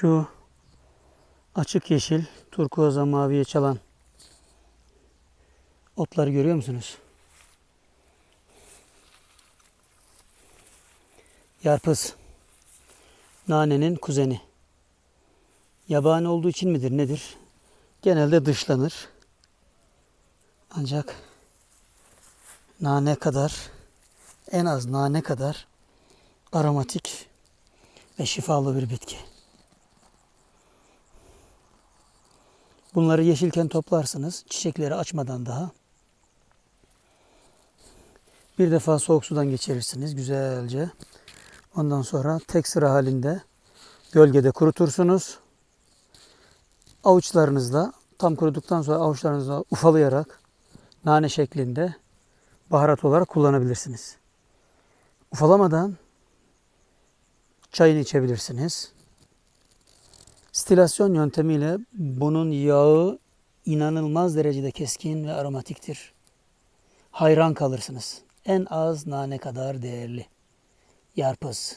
Şu açık yeşil, turkuaza maviye çalan otları görüyor musunuz? Yarpız. Nanenin kuzeni. Yabani olduğu için midir nedir? Genelde dışlanır. Ancak nane kadar en az nane kadar aromatik ve şifalı bir bitki. Bunları yeşilken toplarsınız. Çiçekleri açmadan daha. Bir defa soğuk sudan geçirirsiniz güzelce. Ondan sonra tek sıra halinde gölgede kurutursunuz. Avuçlarınızla tam kuruduktan sonra avuçlarınızla ufalayarak nane şeklinde baharat olarak kullanabilirsiniz. Ufalamadan çayını içebilirsiniz. Stilasyon yöntemiyle bunun yağı inanılmaz derecede keskin ve aromatiktir. Hayran kalırsınız. En az nane kadar değerli. Yarpız.